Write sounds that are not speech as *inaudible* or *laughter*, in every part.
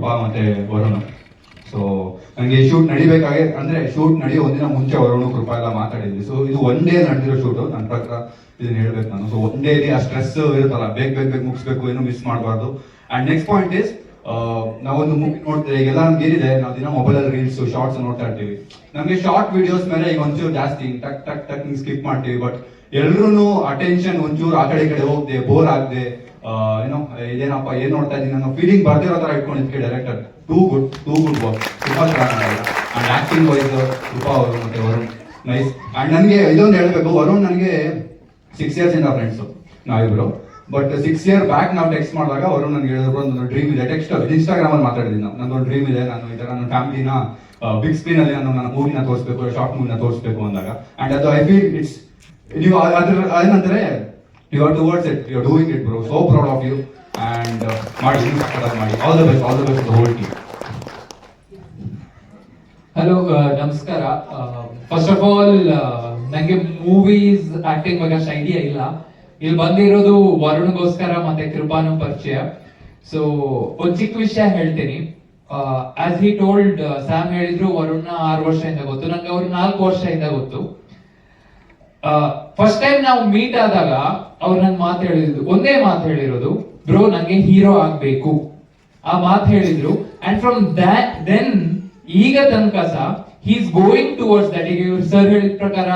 ಕೃಪಾ ಮತ್ತೆ ವರುಣ್. ಸೊ ನನಗೆ ಶೂಟ್ ನಡಿಬೇಕಾಗಿ, ಅಂದ್ರೆ ಶೂಟ್ ನಡೆಯೋ ಒಂದಿನ ಮುಂಚೆ ವರುಣ್ ಕೃಪಾ ಎಲ್ಲ ಮಾತಾಡಿದ್ವಿ. ಸೊ ಇದು ಒನ್ ಡೇ ನಡೆದಿರೋ ಶೂಟು ನನ್ನ ಪ್ರಕಾರ ಇದನ್ನ ಹೇಳ್ಬೇಕು ನಾನು. ಸೊ ಒನ್ ಡೇಲಿ ಆ ಸ್ಟ್ರೆಸ್ ಇರುತ್ತಲ್ಲ, ಬೇಗ ಬೇಗ ಬೇಗ ಮುಗಿಸ್ಬೇಕು, ಏನು ಮಿಸ್ ಮಾಡಬಾರ್ದು. ಅಂಡ್ ನೆಕ್ಸ್ಟ್ ಪಾಯಿಂಟ್ ಇಸ್ ನಾವೊಂದು ಮೂವಿ ನೋಡ್ತೀವಿ. ಈಗೆಲ್ಲ ನಮ್ಗೆ ಏನಿದೆ ನಾವು ದಿನ ಮೊಬೈಲ್ ರೀಲ್ಸ್ ಶಾರ್ಟ್ಸ್ ನೋಡ್ತಾ ಇರ್ತೀವಿ. ನಮಗೆ ಶಾರ್ಟ್ ವಿಡಿಯೋಸ್ ಮೇಲೆ ಈಗ ಒಂಚೂರು ಜಾಸ್ತಿ ಟಕ್ ಟಕ್ ಟಕ್ ಸ್ಕಿಪ್ ಮಾಡ್ತೀವಿ. ಬಟ್ ಎಲ್ರು ಅಟೆನ್ಷನ್ ಒಂಚೂರು ಆ ಕಡೆ ಕಡೆ ಹೋಗದೆ ಬೋರ್ ಆಗದೆ. ಏನೋ ಇದೇನಪ್ಪ, ಏನ್ ನೋಡ್ತಾ ಇದ್ದೀನಿ ಅನ್ನೋ ಫೀಲಿಂಗ್ ಬರ್ದಿರೋ ತರ ಇಟ್ಕೊಂಡಿದ್ಕೆ director too good too good work ತುಂಬಾ ಚೆನ್ನಾಗಿ ಅಂಡ್ ಆಕ್ಟಿಂಗ್ ವೈಸ್ ರೂಪಾ ಅವರು ಮತ್ತೆ ವರುಣ್. ನೈಸ್ ಅಂಡ್ ನನಗೆ ಇದೊಂದು ಹೇಳಬೇಕು. ವರುಣ್ ನನಗೆ ಸಿಕ್ಸ್ ಇಯರ್ಸ್ ಇಂದ ಫ್ರೆಂಡ್ಸ್ ನಾವಿಬ್ರು. ಬಟ್ ಸಿಕ್ಸ್ ಇಯರ್ ಬ್ಯಾಕ್ ನಾವು ಟೆಕ್ಸ್ಟ್ ಮಾಡಿದಾಗ ಅವರು ನನಗೆ ಹೇಳಿದ್ರು ಒಂದು ಡ್ರೀಮ್ ಇದೆ. ಟೆಕ್ಸ್ಟ್ ಇನ್ಸ್ಟಾಗ್ರಾಮ್ ಅಲ್ಲಿ ಮಾತಾಡಿದ್ದೀನಿ ನಾನು. ಒಂದು ಡ್ರೀಮ್ ಇದೆ. ನಾನು ಈ ತರ ನನ್ನ ಫ್ಯಾಮಿಲಿನ ಬಿಗ್ ಸ್ಕ್ರೀನ್ ಅಲ್ಲಿ ನಾನು ನನ್ನ ಮೂವಿನ ತೋರಿಸ್ಬೇಕು ಶಾರ್ಟ್ ಮೂವಿನ ತೋರಿಸ್ಬೇಕು ಅಂದಾಗ. ಅಂಡ್ ಅದು ಐ ಫೀಲ್ ಇಟ್ಸ್ ನೀವು ಅದ್ರ ಏನಂದ್ರೆ you are towards it you are doing it bro so proud of you and ಮಾಡಿ ಸಕ್ಕತ್ತಾಗಿ ಮಾಡಿ all the best all the best whole team hello ನಮಸ್ಕಾರ. ಫಸ್ಟ್ ಆಫ್ ಆಲ್ ನಂಗೆ ಮೂವೀಸ್ ಆಕ್ಟಿಂಗ್ ಬಗ್ಗೆ ಅಷ್ಟು ಐಡಿಯಾ ಇಲ್ಲ. ಇಲ್ಲಿ ಬಂದಿರೋದು ವರುಣ್ಗೋಸ್ಕರ ಮತ್ತೆ ಕೃಪಾನು ಪರಿಚಯ. ಸೊ ಒಂದು ಚಿಕ್ಕ ವಿಷಯ ಹೇಳ್ತೀನಿ. ಆಸ್ ಹಿ ಟೋಲ್ಡ್ ಸ್ಯಾಮ್ ಹೇಳಿದ್ರು ವರುಣ್ನ ಆರು ವರ್ಷದಿಂದ ಗೊತ್ತು. ನಂಗೆ ಅವ್ರು ನಾಲ್ಕು ವರ್ಷದಿಂದ ಗೊತ್ತು. ಫಸ್ಟ್ ಟೈಮ್ ನಾವು ಮೀಟ್ ಆದಾಗ ಅವ್ರು ನನ್ ಮಾತು ಹೇಳಿದ್ರು. ಒಂದೇ ಮಾತು ಹೇಳಿರೋದು, ಬ್ರೋ, ನಂಗೆ ಹೀರೋ ಆಗ್ಬೇಕು. ಆ ಮಾತು ಹೇಳಿದ್ರು. ಅಂಡ್ ಫ್ರಮ್ ದಟ್ ದೆನ್ ಈಗ ತನಕ ಸಹ ಈಸ್ ಗೋಯಿಂಗ್ ಟುವರ್ಡ್ಸ್ ದಟ್ ಈಗ ಸರ್ ಹೇಳಿದ ಪ್ರಕಾರ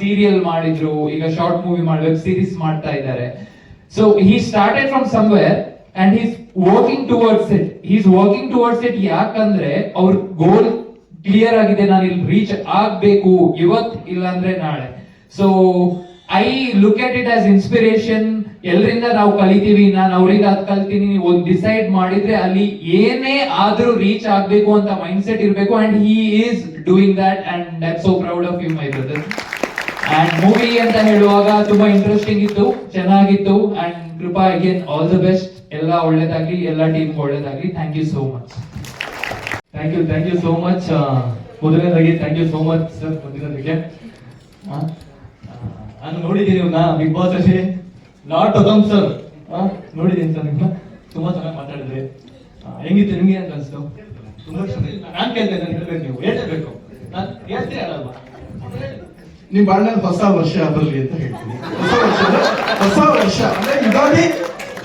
ಸೀರಿಯಲ್ ಮಾಡಿದ್ರು, ಈಗ ಶಾರ್ಟ್ ಮೂವಿ ಮಾಡಿ ವೆಬ್ ಸೀರೀಸ್ ಮಾಡ್ತಾ ಇದ್ದಾರೆ. So he started from somewhere and he's working towards it he's working towards it ಯಾಕಂದ್ರೆ ಅವ್ರ ಗೋಲ್ ಕ್ಲಿಯರ್ ಆಗಿದೆ ನಾನು ಇಲ್ಲಿ ರೀಚ್ ಆಗ್ಬೇಕು, ಇವತ್ ಇಲ್ಲಾಂದ್ರೆ ನಾಳೆ. So I look at it as inspiration ಎಲ್ರಿಂದ ನಾವು ಕಲಿತೀವಿ ನಾನು ಅವ್ರಿಂದ ಅದ್ ಕಲ್ತೀನಿ. ಒಂದು ಡಿಸೈಡ್ ಮಾಡಿದ್ರೆ ಅಲ್ಲಿ ಏನೇ ಆದ್ರೂ ರೀಚ್ ಆಗ್ಬೇಕು ಅಂತ ಮೈಂಡ್ ಸೆಟ್ ಇರ್ಬೇಕು. And he is doing that and I so proud of you my brother and movie ಅಂತ ಹೇಳುವಾಗ ತುಂಬಾ ಇಂಟ್ರೆಸ್ಟಿಂಗ್ ಇತ್ತು ಚೆನ್ನಾಗಿತ್ತು. And Krupa again all the best ಎಲ್ಲ ಒಳ್ಳೇದಾಗ್ಲಿ ಎಲ್ಲ ಟೀಮ್ ಒಳ್ಳೇದಾಗ್ಲಿ. Thank you so much thank you thank you so much ಮೊದಲನೇದಾಗಿ thank you so much sir ಆ, ನಾನು ನೋಡಿದ್ದೀನಿ ಇವನ್ನ ಬಿಗ್ ಬಾಸ್ ಅಲ್ಲಿ. ನಾಟ್ ಅಗಮ್ ಸರ್ ನೋಡಿದ್ದೀನಿ ಸರ್ ನಿಮ್ಮ ತುಂಬಾ ಚೆನ್ನಾಗಿ ಮಾತಾಡಿದ್ರಿ. ಹೆಂಗಿತ್ತು, ನಿಮ್ಗೆ ಅಂತ ಅನ್ಸ್ತು? ತುಂಬಾ ನಾನು ಹೇಳ್ಬೇಕು ನೀವು. ನಾನು ನಿಮ್ ಬಾಳ್ನ ಹೊಸ ವರ್ಷ ಬರಲಿ ಅಂತ ಹೇಳ್ತೀನಿ. ಹೊಸ ವರ್ಷ ಹೊಸ ವರ್ಷ. ಅಂದ್ರೆ ಯುಗಾದಿ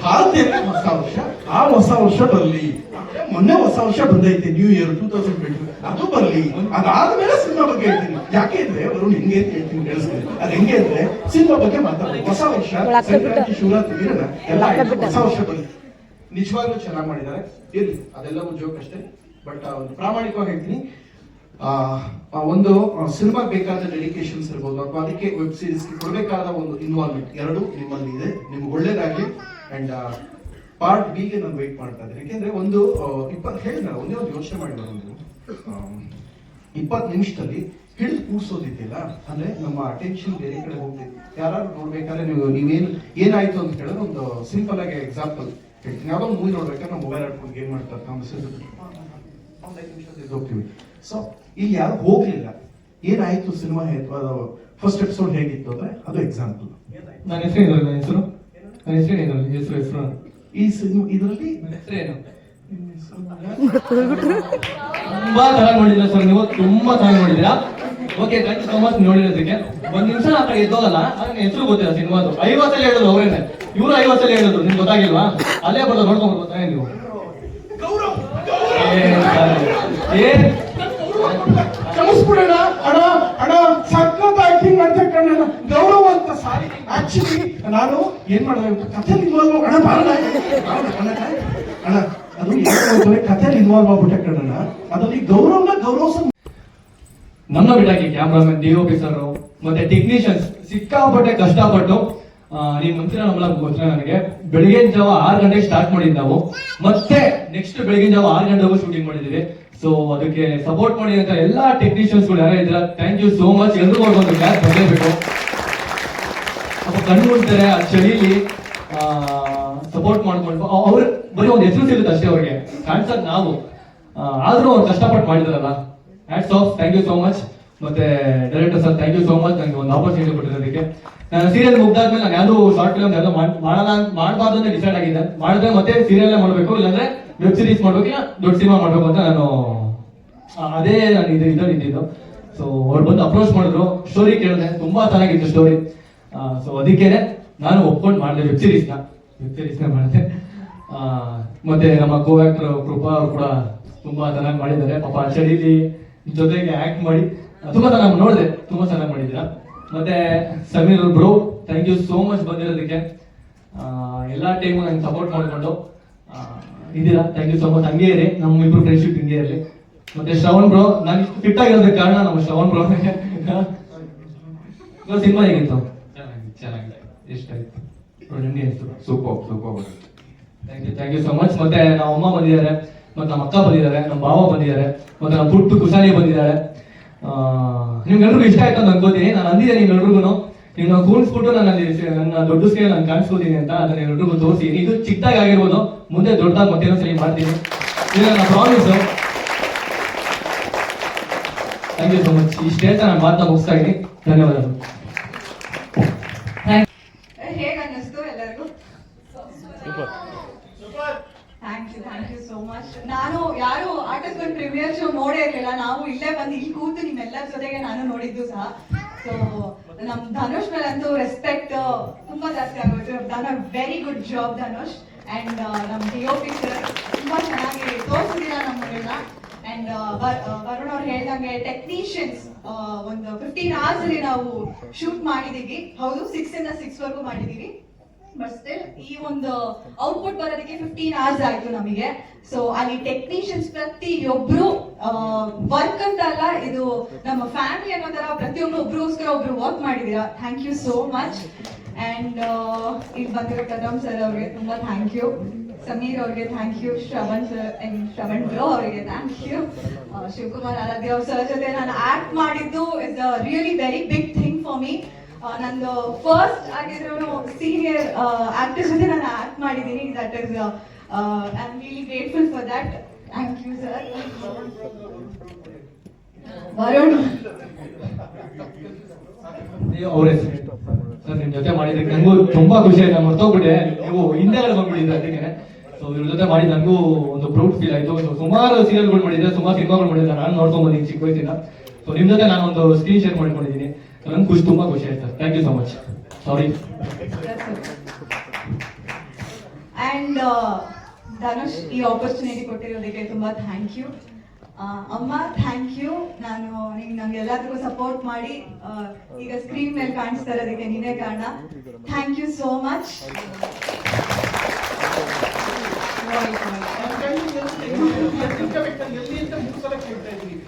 ಭಾರತೀಯ ಹೊಸ ವರ್ಷ. ಆ ಹೊಸ ವರ್ಷ ಬರಲಿ. ಮೊನ್ನೆ ಹೊಸ ವರ್ಷ ಬಂದೈತೆ new year two thousand twenty ಅದು ಬರಲಿ ಅದಾದ್ಮೇಲೆ ಸಿನಿಮಾ ಬಗ್ಗೆ ಹೇಳ್ತೀನಿ. ಯಾಕೆ ಅಂದ್ರೆ ಅವರು ಹೆಂಗೆ ಅಂತ ಹೇಳ್ತೀನಿ ಕೇಳಿಸ್ತೀನಿ ಅದು ಹೆಂಗೆ ಅಂದ್ರೆ ಸಿನಿಮಾ ಬಗ್ಗೆ ಮಾತಾಡೋದು ಹೊಸ ವರ್ಷ ಸಂಕ್ರಾಂತಿ ಶಿವರಾತ್ರಿ ಎಲ್ಲ ಹೊಸ ವರ್ಷ ಬರಲಿ. ನಿಜವಾಗ್ಲೂ ಚೆನ್ನಾಗಿ ಮಾಡಿದ್ದಾರೆ. ಇರ್ಲಿ ಅದೆಲ್ಲ ಒಂದು ಜೋಕ್ ಅಷ್ಟೇ ಬಟ್ ಒಂದು ಪ್ರಾಮಾಣಿಕವಾಗಿ ಹೇಳ್ತೀನಿ. ಆ, ಆ ಒಂದು ಸಿನಿಮಾ ಬೇಕಾದ ಡೆಡಿಕೇಶನ್ಸ್ ಇರ್ಬೋದು. ಅಥವಾ ಅದಕ್ಕೆ ವೆಬ್ ಸೀರೀಸ್ ಕೊಡಬೇಕಾದ ಒಂದು ಇನ್ವಾಲ್ವ್ಮೆಂಟ್ ಎರಡು ನಿಮ್ಮಲ್ಲಿ ಇದೆ. ನಿಮ್ಗೆ ಒಳ್ಳೇದಾಗಲಿ. ಅಂಡ್ ಪಾರ್ಟ್ ಬಿ ಗೆ ನಾನು ವೆಯ್ಟ್ ಮಾಡ್ತಾ ಇದ್ದೀನಿ. ಯಾಕೆಂದ್ರೆ ಒಂದು ಇಪ್ಪತ್ತು ಹೇಳಿದ ಒಂದೇ ಒಂದು ಯೋಚನೆ ಮಾಡಿ ಒಂದು ಇಪ್ಪತ್ತು ನಿಮಿಷದಲ್ಲಿ ಹಿಡಿದು ಕೂರ್ಸೋದಿದೆಯಲ್ಲ, ಅಂದ್ರೆ ನಮ್ಮ ಅಟೆನ್ಷನ್ ಬೇರೆ ಕಡೆ ಹೋಗ್ತಿದೆ. ಯಾರು ನೋಡ್ಬೇಕಾದ್ರೆ ನೀವು, ನೀವೇನು, ಏನಾಯ್ತು ಅಂತ ಹೇಳಿದ್ರೆ ಒಂದು ಸಿಂಪಲ್ ಆಗಿ ಎಕ್ಸಾಂಪಲ್ ಹೇಳ್ತೀನಿ. ಯಾವ್ದೋ ಮೂವಿ ನೋಡ್ಬೇಕಾದ್ರೆ ನಾವು ಮೊಬೈಲ್ ಆಡ್ಕೊಂಡು ಗೇಮ್ ಮಾಡ್ತಾರೆ ನಾವು ಮೆಸೇಜ್ ಹೋಗ್ತೀವಿ. ಸೊ ಇಲ್ಲಿ ಯಾರು ಹೋಗ್ಲಿಲ್ಲ. ಏನಾಯ್ತು ಸಿನಿಮಾ ಫಸ್ಟ್ ಎಪಿಸೋಡ್ ಹೇಗಿತ್ತು ಅಂದ್ರೆ ಅದು ಎಕ್ಸಾಂಪಲ್ ನನ್ನ ಹೆಸರು ನನ್ನ ಹೆಸರು? ನನ್ನ ಹೆಸರು ಹೆಸರು ಹೆಸರು ಈ ಸಿನಿಮಾ ಇದರಲ್ಲಿ ಏನು? ತುಂಬಾ ಚೆನ್ನಾಗಿ ನೋಡಿದ್ರ ಸರ್ ನೀವು ತುಂಬಾ ಚೆನ್ನಾಗಿ ನೋಡಿದ್ರಾ. Okay thank you so much ನೋಡಿರೋದಕ್ಕೆ ಒಂದ್ ನಿಮಿಷ ಆ ಕಡೆ ಎದ್ದೋಗಲ್ಲ ನನ್ನ ಹೆಸರು ಗೊತ್ತಿಲ್ಲ ಸಿನಿಮಾದು. ಐವತ್ತಲ್ಲಿ ಹೇಳೋದು ಅವರೇನೆ. ಇವರು ಐವತ್ತಲ್ಲಿ ಹೇಳೋದು ನಿಮ್ಗೆ ಗೊತ್ತಾಗಿಲ್ವಾ? ಅಲ್ಲೇ ಬರೋದು ನೋಡ್ಕೊಂಡು ಬರ್ತಾನೆ ನೀವು. ಏನ್ ಕಣ್ಣ ಗೌರವ ಅಂತ ಸಾರಿ ಆಕ್ಚುಲಿ ನಾನು ಏನ್ ಮಾಡೋದು ಕಥೆ ಇನ್ವಾಲ್ವ್ ಅಣ್ಣ ಬಾರಣ. ಅಣ್ಣ, ಅದು ಕಥೆಲಿ ಇನ್ವಾಲ್ವ್ ಆಗ್ಬಿಟ್ಟೆ ಕಣ್ಣ ಅದ್ರಲ್ಲಿ ಗೌರವನ ಗೌರವ ನಮ್ಮ ಬಿಡಾಗಿ cameraman D O P sir ಮತ್ತೆ ಟೆಕ್ನಿಷಿಯನ್ಸ್ ಸಿಕ್ಕಾಪಟ್ಟೆ ಕಷ್ಟಪಟ್ಟು ನೀವು ಮುಂಚಿನ ನಮ್ಮಲ್ಲ ಗೊತ್ತಿಲ್ಲ ನನಗೆ. ಬೆಳಿಗ್ಗೆ ಜಾವ ಆರು ಗಂಟೆಗೆ ಸ್ಟಾರ್ಟ್ ಮಾಡಿದ್ ನಾವು. ಮತ್ತೆ ನೆಕ್ಸ್ಟ್ ಬೆಳಿಗ್ಗೆ ಜಾವ ಆರು ಗಂಟೆಗೂ ಶೂಟಿಂಗ್ ಮಾಡಿದೀವಿ ಸೊ ಅದಕ್ಕೆ ಸಪೋರ್ಟ್ ಮಾಡಿ ಅಂತ ಎಲ್ಲಾ ಟೆಕ್ನಿಷಿಯನ್ಸ್ಗಳು ಯಾರು ಇದ್ರ ಥ್ಯಾಂಕ್ ಯು ಸೋ ಮಚ್ ಎಲ್ಲರೂ ಒಂದು ಕ್ಲಾಸ್ ಬರಲೇಬೇಕು ಅಪ್ಪ ಕಣ್ಣು ಮುಡ್ತಾರೆ ಆ ಚಳಿಲಿ ಸಪೋರ್ಟ್ ಮಾಡ್ಕೊಂಡು. ಅವ್ರ ಬರೀ ಒಂದು ಹೆಸರು ಸಿಗುತ್ತೆ ಅಷ್ಟೇ ಅವ್ರಿಗೆ. ಕಾಣಿಸೋದು ನಾವು. ಆದರೂ ಆದ್ರೂ ಅವ್ರು ಕಷ್ಟಪಟ್ಟು ಮಾಡಿದಾರಲ್ಲ. Hats off thank you so much ಮತ್ತೆ director sir thank you so much ನನಗೆ ಒಂದು ಆಪರ್ಚುನಿಟಿ ಕೊಟ್ಟಿರೋದಕ್ಕೆ. ನಾನು ಸೀರಿಯಲ್ ಮುಗ್ದಾದ್ಮೇಲೆ ನಾನು ಯಾವ್ದು ಶಾರ್ಟ್ ಫಿಲ್ಮ್ ಎಲ್ಲ ಮಾಡಲ್ಲ ಮಾಡಬಾರ್ದು ಅಂತ ಡಿಸೈಡ್ ಆಗಿದೆ ಮಾಡಿದ್ರೆ ಮತ್ತೆ ಸೀರಿಯಲ್ ಮಾಡಬೇಕು. ಇಲ್ಲಾಂದ್ರೆ ವೆಬ್ ಸೀರೀಸ್ ಮಾಡ್ಬೇಕಿಲ್ಲ ದೊಡ್ಡ ಸಿನಿಮಾ ಮಾಡ್ಬೇಕು ಅಂತ ನಾನು ಅದೇ ನಾನು ಇದು ಇದ್ರಲ್ಲಿ ನಿಂತಿದ್ದು. ಸೊ ಅವ್ರು ಬಂದು ಅಪ್ರೋಚ್ ಮಾಡಿದ್ರು. ಸ್ಟೋರಿ ಕೇಳಿದೆ. ತುಂಬಾ ಚೆನ್ನಾಗಿತ್ತು ಸ್ಟೋರಿ ಸೊ ಅದಕ್ಕೇನೆ ನಾನು ಒಪ್ಕೊಂಡು ಮಾಡಿದೆ ವೆಬ್ ಸೀರೀಸ್ನ ವೆಬ್ ಸೀರೀಸ್ನ ಮಾಡಿದೆ. ಮತ್ತೆ ನಮ್ಮ ಕೋ ಆಕ್ಟರ್ ಕೃಪಾ ಅವರು ಕೂಡ ತುಂಬಾ ಚೆನ್ನಾಗಿ ಮಾಡಿದ್ದಾರೆ. ಪಾಪ ಚಳಿಲಿ ಜೊತೆಗೆ ಆಕ್ಟ್ ಮಾಡಿ ತುಂಬಾ ಚೆನ್ನಾಗಿ ನೋಡಿದೆ. ತುಂಬಾ ಚೆನ್ನಾಗಿ ಮಾಡಿದ್ದೀರಾ? ಮತ್ತೆ Sameer bro thank you so much ಬಂದಿರೋದಕ್ಕೆ. ಎಲ್ಲಾ ಟೈಮು ನಂಗೆ ಸಪೋರ್ಟ್ ಮಾಡಿಕೊಂಡು ಇದ್ದೀರಾ? ಥ್ಯಾಂಕ್ ಯು ಸೋ ಮಚ್ ಹಂಗೇ ಇರಿ ನಮ್ಮ ಇಬ್ರು ಫ್ರೆಂಡ್ಶಿಪ್ ಹಿಂಗೇ ಇರಲಿ. ಮತ್ತೆ ಶ್ರವಣ್ ಬ್ರೋ ನಾನು ಇಷ್ಟು ಫಿಟ್ ಆಗಿರೋದಕ್ಕೆ ಕಾರಣ ನಮ್ಮ ಶ್ರವಣ್ ಬ್ರೋ ಸಿನಿಮಾ *laughs* ಹೇಗಿತ್ತು? ಚೆನ್ನಾಗಿದೆ ಚೆನ್ನಾಗಿದೆ. ಇಷ್ಟ ಆಯ್ತು? ಬ್ರೋ ನಿಮ್ಗೆ ಅನಿಸ್ತು super super thank you thank you so much ಮತ್ತೆ ನಮ್ಮ ಅಮ್ಮ ಬಂದಿದ್ದಾರೆ ಮತ್ತೆ ನಮ್ಮ ಅಕ್ಕ ಬಂದಿದ್ದಾರೆ ನಮ್ಮ ಭಾವ ಬಂದಿದ್ದಾರೆ ಮತ್ತೆ ನಮ್ಮ ಪುಟ್ಟು ಕುಶಾಲಿ ಬಂದಿದ್ದಾರೆ. ನಿಮ್ಗೆಲ್ರಿಗೂ ಇಷ್ಟ ಆಯ್ತು ಅಂತ ಅನ್ಕೋತೀನಿ. ನಾನು ಅಂದಿದ್ದೆ ನಿಮ್ಗೆಲ್ರಿಗೂ ನೀವು ಕೂರಿಸ್ಬಿಟ್ಟು ನಾನು ಅಲ್ಲಿ ನನ್ನ ದೊಡ್ಡ ಸ್ಕೇಲ್ ನಾನು ಕಾಣಿಸ್ಕೋತೀನಿ ಅಂತ ಅದನ್ನ ಎಲ್ರಿಗೂ ತೋರಿಸಿ. ಇದು ಚಿಕ್ಕದಾಗಿ ಆಗಿರ್ಬೋದು ಮುಂದೆ ದೊಡ್ಡದಾಗಿ ಮತ್ತೇನೋ ಸರಿ ಮಾಡ್ತೀನಿ. ಇದು ನನ್ನ promise thank you so much ಇಷ್ಟೇ ಅಂತ ನಾನು ಮಾತಾ ಮುಗಿಸ್ತಾ ಇದ್ದೀನಿ. ಧನ್ಯವಾದಗಳು. ಎಲ್ಲರಿಗೂ? Thank you thank you so much ನಾನು ಯಾರು ಆರ್ಟಿಸ್ಟ್ ಒಂದು ಪ್ರೀಮಿಯರ್ ಶೋ ನೋಡೇ ಇರಲಿಲ್ಲ. ನಾವು ಇಲ್ಲೇ ಬಂದು ಇಲ್ಲಿ ಕೂತು ನಿಮ್ಮೆಲ್ಲರ ಜೊತೆಗೆ ನಾನು ನೋಡಿದ್ದು ಸಹ. ಸೊ ನಮ್ ಧನುಷ್ ಮೇಲಂತೂ ರೆಸ್ಪೆಕ್ಟ್ ತುಂಬಾ ಜಾಸ್ತಿ ಆಗೋಯ್ತು a very good job Dhanush and ನಮ್ ಡಿ ಒ ಪಿ ಸರ್ ತುಂಬಾ ಚೆನ್ನಾಗಿ ತೋರಿಸಿದ್ದೀರಾ ನಮ್ಮನ್ನೆಲ್ಲ ಅಂಡ್ ವರುಣ್ ಅವ್ರು ಹೇಳ್ದಂಗೆ ಟೆಕ್ನಿಷಿಯನ್ಸ್ ಒಂದು ಫಿಫ್ಟೀನ್ ಅವರ್ಸ್ ಅಲ್ಲಿ ನಾವು ಶೂಟ್ ಮಾಡಿದೀವಿ. ಹೌದು ಸಿಕ್ಸ್ ಇಂದ ಸಿಕ್ಸ್ ವರ್ಗು ಮಾಡಿದೀವಿ. ಬಟ್ ಈ ಒಂದು ಔಟ್ಪುಟ್ ಬರೋದಕ್ಕೆ ಫಿಫ್ಟೀನ್ ಅವರ್ಸ್ ಆಯ್ತು ನಮಗೆ. ಸೊ ಅಲ್ಲಿ ಟೆಕ್ನಿಷಿಯನ್ಸ್ ಪ್ರತಿಯೊಬ್ರು ವರ್ಕ್ ಅಂತ ಇದು ನಮ್ಮ ಫ್ಯಾಮಿಲಿ ಅನ್ನೋ ತರ ಪ್ರತಿಯೊಬ್ರು ಒಬ್ರು ವರ್ಕ್ ಮಾಡಿದೀರಾ. Thank you so much and ಇಲ್ಲಿ ಬಂದಿರೋ ಕದಮ್ ಸರ್ ಅವ್ರಿಗೆ ತುಂಬಾ ಥ್ಯಾಂಕ್ ಯು ಸಮೀರ್ ಅವ್ರಿಗೆ thank you Shravan sir and Shravan bro ಅವರಿಗೆ ಥ್ಯಾಂಕ್ ಯು ಶಿವಕುಮಾರ್ ಆರಾಧ್ಯ ಅವ್ರ ಸರ್ ಜೊತೆ ನಾನು ಆಕ್ಟ್ ಮಾಡಿದ್ದು is a really very big thing for me ನಂದು ಫಸ್ಟ್ ಆಗಿದ್ರು ಸೀನಿಯರ್ ಆಕ್ಟರ್ ಜೊತೆ ನಾನು ಆಕ್ಟ್ ಮಾಡಿದ್ದೀನಿ. That is I am really grateful for that thank you sir Varun sir, ನಿಮ್ ಜೊತೆ ಮಾಡಿದಕ್ಕೆ ನಂಗೂ ತುಂಬಾ ಖುಷಿ ಆಯ್ತು. ಮರ್ತೋಗ್ಬಿಟ್ಟೆ. ನೀವು ಹಿಂದೆಗಡೆ ಬಂದ್ಬಿಟ್ಟಿದ್ರೆ ಅದಕ್ಕೆ. ಸೊ ಇವ್ರ ಜೊತೆ ಮಾಡಿ ನಂಗೂ ಒಂದು ಪ್ರೌಡ್ ಫೀಲ್ ಆಯ್ತು. ಸೊ ಸುಮಾರು ಸೀರಿಯಲ್ಗಳು ಮಾಡಿದ್ರೆ ಸುಮಾರು ಸಿನಿಮಾಗಳು ಮಾಡಿದ್ರೆ ನಾನು ನೋಡ್ಕೊಂಡ್ ಬಂದಿದ್ದೀನಿ ಚಿಕ್ಕ ವಯಸ್ಸಿಂದ. ಸೊ ನಿಮ್ ಜೊತೆ ನಾನು ಒಂದು ಸ್ಕ್ರೀನ್ ಶೇರ್ ಮಾಡ್ಕೊಂಡಿದ್ದೀನಿ. ನಂಗೆ ಖುಷಿ ತುಂಬಾ ಖುಷಿ ಆಯ್ತು thank you so much sorry and Dhanush ಈ ಆಪರ್ಚುನಿಟಿ ಕೊಟ್ಟಿರೋದಕ್ಕೆ ತುಂಬಾ ಥ್ಯಾಂಕ್ ಯು ಅಮ್ಮ ಥ್ಯಾಂಕ್ ಯು ನಾನು ನಿಂಗೆ ನಂಗೆ ಎಲ್ಲದಕ್ಕೂ ಸಪೋರ್ಟ್ ಮಾಡಿ ಈಗ ಸ್ಕ್ರೀನ್ ಮೇಲೆ ಕಾಣಿಸ್ತಾ ಇರೋದಕ್ಕೆ ನೀನೇ ಕಾರಣ. ಥ್ಯಾಂಕ್ ಯು ಸೋ ಮಚ್ ನಮ್ಮಮ್ಮ ಸುಧಾರ ಹೀರೋಯಿನ್ ಅಲ್ಲಿಂದ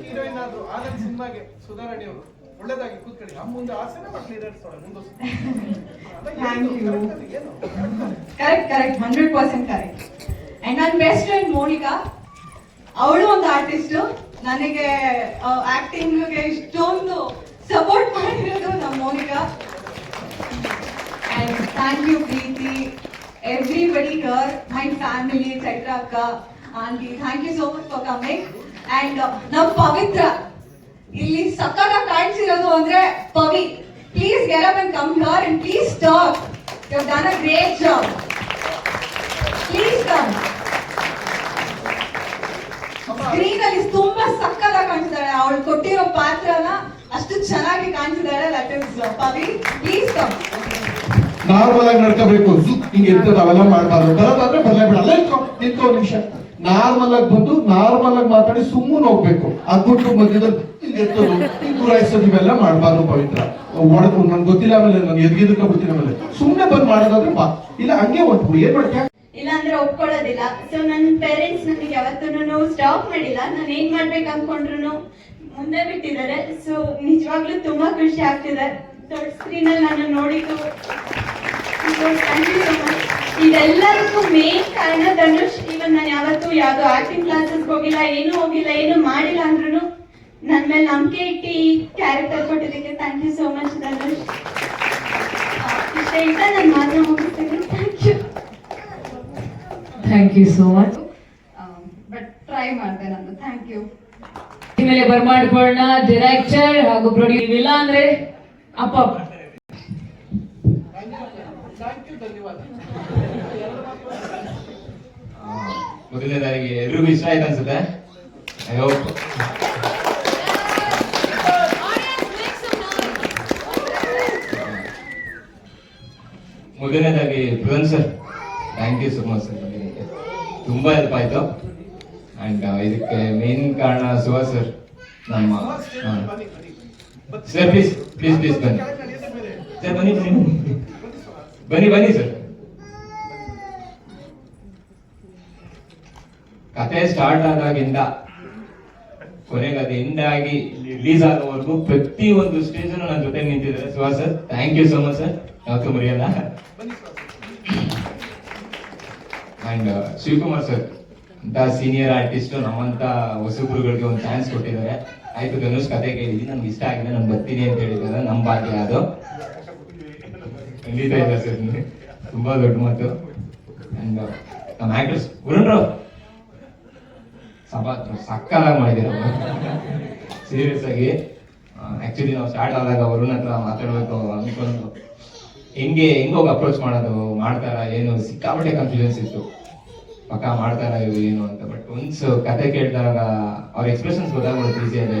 ಹೀರೋಯಿನ್ ಸಿನಿಮಾಗೆ ಅವರು ಕೂತ್ಕೊಳ್ಳಿ ನಮ್ಮ ಮುಂದೆ correct correct hundred percent correct and ನನ್ನ ಬೆಸ್ಟ್ ಮೋನಿಕಾ ಅವಳು ಒಂದು ಆರ್ಟಿಸ್ಟ್ ನನಗೆ ಆಕ್ಟಿಂಗ್ ಇಷ್ಟೊಂದು ಸಪೋರ್ಟ್ ಮಾಡಿರೋದು ನಮ್ಮ Monica thank you Preethi everybody her my family Chaitra ಅಕ್ಕ aunty thank you so much for coming and ನಮ್ಮ ಪವಿತ್ರ ಇಲ್ಲಿ ಸಕ್ಕತ್ತಾಗಿ ಕಾಣಿಸಿರೋದು ಅಂದ್ರೆ Pavi. Please get up and come here and please talk you done a great job please come screen ಅಲ್ಲಿ ತುಂಬಾ ಸಕ್ಕತ್ತಾಗಿ ಕಾಣಿಸಿದಾಳೆ ಅವಳು ಕೊಟ್ಟಿರೋ ಪಾತ್ರನ ಅಷ್ಟು ಚೆನ್ನಾಗಿ ಕಾಣಿಸಿದಾಳೆ that is Pavi. Please come normal ಆಗಿ ನಡ್ಕೋಬೇಕು ಹಿಂಗೆ ಇರ್ತದೆ, ಅವೆಲ್ಲ ಮಾಡಬಾರ್ದು. ಬರೋದಾದ್ರೆ ಬರಲೇ ಬಿಡಲ್ಲ ನಿಂತ್ಕೊ ಒಂದು ಒಂದ್ ನಿಮಿಷ. ನಾರ್ಮಲ್ ಆಗಿ ಬಂದು, ನಾರ್ಮಲ್ ಆಗಿ ಮಾತಾಡಿ ಸುಮ್ಮನೆ ಹೋಗ್ಬೇಕು. ಅದ್ಬಿಟ್ಟು ಮಧ್ಯದಲ್ಲಿ ಇವೆಲ್ಲ ಮಾಡಬಾರ್ದು ಪವಿತ್ರ. ಒಡದು ನನ್ಗೆ ಗೊತ್ತಿಲ್ಲ ಆಮೇಲೆ ನಾನು ಎದ್ಗಿದ್ದಕ್ಕೆ ಬಿಡ್ತೀನಿ ಆಮೇಲೆ. ಸುಮ್ಮನೆ ಬಂದು ಮಾಡೋದಾದ್ರೆ ಬಾ. ಇಲ್ಲ, ಹಂಗೆ ಒಂದು ಏನ್ ಮಾಡ್ತೀಯ? ಇಲ್ಲ ಅಂದ್ರೆ ಒಪ್ಕೊಳ್ಳೋದಿಲ್ಲ. ಸೊ ನನ್ನ ಪೇರೆಂಟ್ಸ್ ನನಗೆ ಯಾವತ್ತೂ ಸ್ಟಾಪ್ ಮಾಡಿಲ್ಲ. ನಾನು ಏನ್ ಮಾಡ್ಬೇಕು ಅನ್ಕೊಂಡ್ರು ಮುಂದೆ ಬಿಟ್ಟಿದ್ದಾರೆ. ಸೊ ನಿಜವಾಗ್ಲೂ ತುಂಬಾ ಖುಷಿ ಆಗ್ತಿದೆ. ಸ್ಕ್ರೀನ್ ಅಲ್ಲಿ ನಾನು ನೋಡಿದ್ದು. ಇದೆಲ್ಲರಿಗೂ ಮೇನ್ ಕಾರಣ ಧನುಷ್. ಇವನ್ ನಾನು ಯಾವತ್ತೂ ಯಾವ್ದು ಆಕ್ಟಿಂಗ್ ಕ್ಲಾಸಸ್ ಹೋಗಿಲ್ಲ ಏನು ಹೋಗಿಲ್ಲ ಏನು ಮಾಡಿಲ್ಲ ಅಂದ್ರೂ ನನ್ನ ಮೇಲೆ ನಂಬಿಕೆ ಇಟ್ಟು ಈ ಕ್ಯಾರೆಕ್ಟರ್ ಕೊಟ್ಟಿದ್ದಕ್ಕೆ thank you so much Dhanush. ಇಷ್ಟ ಇಷ್ಟ ನಾನು ಮಾತ್ರ ಮುಗಿಸ್ತೇನೆ. Thank you thank you so much but try ಮಾಡಿದೆ ನಾನು ಥ್ಯಾಂಕ್ ಯು ಮೇಲೆ ಬರೋ ಬರ್ಮಾಡ್ಕೊಳ್ಳೋಣ. ಡೈರೆಕ್ಟರ್ ಹಾಗೂ ಪ್ರೊಡ್ಯೂಸರ್ ಇಲ್ಲ ಅಂದ್ರೆ ಅಪ್ಪ. ಮೊದಲನೇದಾಗಿ ಎಲ್ರಿಗೂ ಇಷ್ಟ ಆಯ್ತು ಅನ್ಸುತ್ತೆ? ಐ ಹೋಪ್ ಮೊದಲನೇದಾಗಿ Pradhan sir thank you so much sir ತುಂಬಾ ಹೆಲ್ಪ್ ಆಯ್ತು. ಅಂಡ್ ಇದಕ್ಕೆ ಮೇನ್ ಕಾರಣ ಸುಹಾಸ್ ಸರ್ ನಮ್ಮ ಸರ್ ಪ್ಲೀಸ್ ಪ್ಲೀಸ್ ಪ್ಲೀಸ್ ಬನ್ನಿ. ಸರ್ ಬನ್ನಿ ಬನ್ನಿ ಬನ್ನಿ. ಬನ್ನಿ ಸರ್ ಕತೆ ಸ್ಟಾರ್ಟ್ ಆದಾಗಿಂದ, ಕೊನೆಗೆ ಅದು ಆಗಿ ರಿಲೀಸ್ ಆಗೋವರೆಗೂ ಪ್ರತಿ ಒಂದು ಸ್ಟೇಜ್ ನನ್ನ ಜೊತೆ ನಿಂತಿದ್ದಾರೆ. Suhas sir thank you so much sir ಯಾವತ್ತೂ ಮರೆಯಲ್ಲ. ಅಂಡ್ ಶಿವಕುಮಾರ್ ಸರ್ ಅಂತ ಸೀನಿಯರ್ ಆರ್ಟಿಸ್ಟ್ ನಮ್ಮಂತ ಹೊಸಬ್ರುಗಳಿಗೆ ಒಂದು ಚಾನ್ಸ್ ಕೊಟ್ಟಿದ್ದಾರೆ. ಆಯ್ತು ಧನುಷ್, ಕತೆ ಕೇಳಿದ್ವಿ ನಮ್ಗೆ ಇಷ್ಟ ಆಗಿದೆ, ನಾನು ಬರ್ತೀನಿ ಅಂತ ಹೇಳಿದ್ದಾರೆ. ನಮ್ಮ ಭಾಗ್ಯ ಅದು. ಖಂಡಿತ ಇಲ್ಲ ಸರ್ ತುಂಬಾ ದೊಡ್ಡ ಮಾತು. ಅಂಡ್ ನಮ್ಮ ಆಕ್ಟರ್ಸ್ ವರುಣ್ ಸಭಾ ಸಕ್ಕಲಾಗಿ ಮಾಡಿದ್ದೀರ ಸೀರಿಯಸ್ ಆಗಿ ಆಕ್ಚುಲಿ ನಾವು ಸ್ಟಾರ್ಟ್ ಆದಾಗ ವರುಣ್ ಹತ್ರ ಮಾತಾಡ್ಬೇಕು ಅನ್ಕೊಂಡು ಹೆಂಗೆ, ಹೆಂಗ್ ಅಪ್ರೋಚ್ ಮಾಡೋದು, ಮಾಡ್ತಾರ, ಏನು, ಸಿಕ್ಕಾಪಟ್ಟೆ ಕನ್ಫ್ಯೂಷನ್ಸ್ ಇತ್ತು. ಪಕ್ಕ ಮಾಡ್ತಾರ ಇವು ಏನು ಅಂತ ಬಟ್ ಒನ್ಸ್ ಕತೆ ಕೇಳಿದಾಗ ಅವ್ರ ಎಕ್ಸ್ಪ್ರೆಷನ್ಸ್ ಗೊತ್ತಾಗ್ಬಿಡುತ್ತೆ ಅಂದ್ರೆ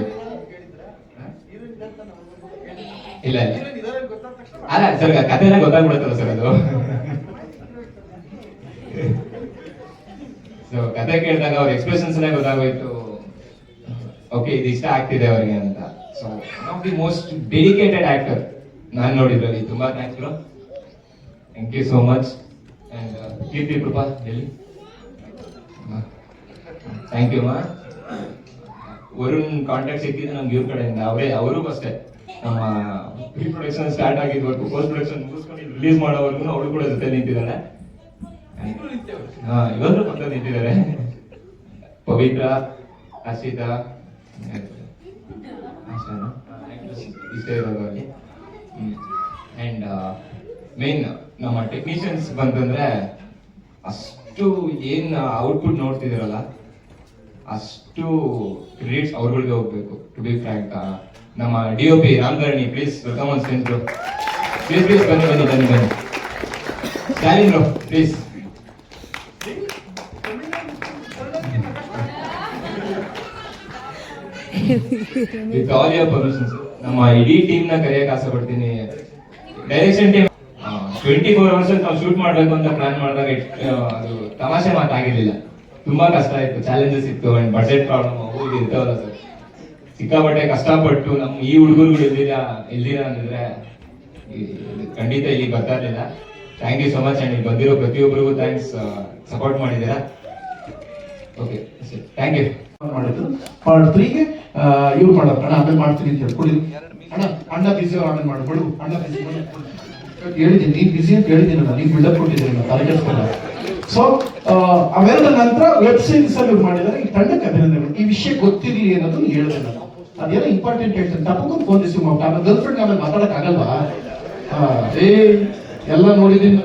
ಇಲ್ಲ ಇಲ್ಲ. ಅಲ್ಲ, ಸರ್, ಕತೆನ ಗೊತ್ತಾಗ್ಬಿಡುತ್ತಲ್ಲ ಸರ್ ಅದು. ಸೊ ಕತೆ ಕೇಳಿದಾಗ ಅವ್ರ ಎಕ್ಸ್ಪ್ರೆಷನ್ಸ್ ಗೊತ್ತಾಗೋಯ್ತು. ಓಕೆ ಇದು ಇಷ್ಟ ಆಗ್ತಿದೆ ಅವರಿಗೆ ಅಂತ. So one of the most dedicated actor ನಾನು ನೋಡಿದ್ರಲ್ಲಿ. ತುಂಬಾ thanks bro thank you so much and Keerthi Krupa, ಎಲ್ಲಿ? ಥ್ಯಾಂಕ್ ಯು ಮಾ ವರುಣ್ ಕಾಂಟ್ಯಾಕ್ಟ್ ಸಿಕ್ಕಿದ್ದು ನಮ್ಗೆ ಇವ್ರ ಕಡೆಯಿಂದ. ಅವರೇ ಅವರು ಅಷ್ಟೇ. ನಮ್ಮ ಪ್ರೀ ಪ್ರೊಡಕ್ಷನ್ ಸ್ಟಾರ್ಟ್ ಆಗಿದ್ವರೆಗೂ ಪೋಸ್ಟ್ ಪ್ರೊಡಕ್ಷನ್ ಮುಗಿಸ್ಕೊಂಡು ರಿಲೀಸ್ ಮಾಡೋವರೆಗೂ ಅವಳು ಕೂಡ ಜೊತೆ ನಿಂತಿದ್ದಾಳೆ ಹಾ ಇವತ್ತು ಪಕ್ಕ ನಿಂತಿದ್ದಾರೆ ಪವಿತ್ರ ಹಸಿತ? ಇಷ್ಟೇ ಇರೋದು ಅಂಡ್ ಮೇನ್ ನಮ್ಮ ಟೆಕ್ನಿಷಿಯನ್ಸ್ ಬಂತಂದ್ರೆ ಅಷ್ಟು ಏನ್ ಔಟ್ಪುಟ್ ನೋಡ್ತಿದಿರಲ್ಲ, ಅಷ್ಟು ಕ್ರೆಡಿಟ್ಸ್ ಅವ್ರಗಳಿಗೆ ಹೋಗ್ಬೇಕು. ಟು ಬಿ ಫ್ರ್ಯಾಂಕ್ ನಮ್ಮ D O P Ramadharani please welcome on stage please please ಬನ್ನಿ ಬನ್ನಿ ಬನ್ನಿ ಬನ್ನಿ. Stalin please with all your ನಮ್ಮ ಇಡೀ ಟೀಮ್ನ ಕರೆಯಕ್ಕೆ ಆಸೆ ಪಡ್ತೀನಿ direction team twenty four hours ನಾವು ಶೂಟ್ ಮಾಡಬೇಕು ಅಂತ ಪ್ಲಾನ್ ಮಾಡಿದಾಗ ಅದು ತಮಾಷೆ ಮಾತಾಗಿರ್ಲಿಲ್ಲ. ತುಂಬಾ ಕಷ್ಟ ಇತ್ತು ಚಾಲೆಂಜಸ್ ಇತ್ತು ಅಂಡ್ ಬಜೆಟ್ ಪ್ರಾಬ್ಲಮ್ ಹೋಗಿ ಇರ್ತವಲ್ಲ ಸರ್. ಸಿಕ್ಕಾಪಟ್ಟೆ ಕಷ್ಟಪಟ್ಟು ನಮ್ಮ ಈ ಹುಡುಗರುಗಳು ಇಲ್ದಿರ ಇಲ್ದಿರ ಅಂದ್ರೆ ಖಂಡಿತ ಇಲ್ಲಿ ಬರ್ತಾ ಇರ್ಲಿಲ್ಲ. Thank you so much and ಇಲ್ಲಿ ಬಂದಿರೋ ಪ್ರತಿಯೊಬ್ಬರಿಗೂ ಥ್ಯಾಂಕ್ಸ್ ಸಪೋರ್ಟ್ ಮಾಡಿದ್ದೀರಾ. ಓಕೆ ಥ್ಯಾಂಕ್ ಯು ಮಾಡಿದ್ರು ಪಾರ್ಟ್ ತ್ರೀಗೆ ಇವ್ರು ಮಾಡೋದು ಅಣ್ಣ ಆಮೇಲೆ ಮಾಡ್ತೀನಿ ಅಂತ ಹೇಳ್ಕೊಡಿ. ಅಣ್ಣ ಅಣ್ಣ ಬಿಸಿ ಆಮೇಲೆ ಮಾಡ್ಕೊಡು. ಅಣ್ಣ ಬಿಸಿ ಹೇಳಿದ್ದೀನಿ ನೀನ್ ಬಿಸಿ ಅಂತ ಹೇಳಿದ್ದೀನಲ್ಲ ನೀನ್ ಬಿಲ್ಡಪ್ ಕೊಟ್ಟಿದ್ದೀನಿ ತಲೆ ಕೆಡ್ಸ್ಕೊಂಡ ಸೊ ಅವೆಲ್ಲ ನಂತರ ವೆಬ್ ಸೀರೀಸ್ ಅಲ್ಲಿ ಮಾಡಿದ್ದಾರೆ. ಈ ತಂಡಕ್ಕೆ ಅಭಿನಂದನೆಗಳು. ಈ ವಿಷಯ ಗೊತ್ತಿರಲಿ ಅನ್ನೋದು ಹೇಳಿದೆ ನಾನು. ಅದೆಲ್ಲ ಇಂಪಾರ್ಟೆಂಟ್ ಹೇಳ್ತೀನಿ. ತಪ್ಪಕ್ಕೊಂದು ಫೋನ್ ರಿಸೀವ್ ಮಾಡ್ಬಿಟ್ಟು ಆಮೇಲೆ ಗರ್ಲ್ ಫ್ರೆಂಡ್ ಆಮೇಲೆ ಮಾತಾಡಕ್ ಆಗಲ್ವಾ ಎಲ್ಲ ನೋಡಿದೀನಿ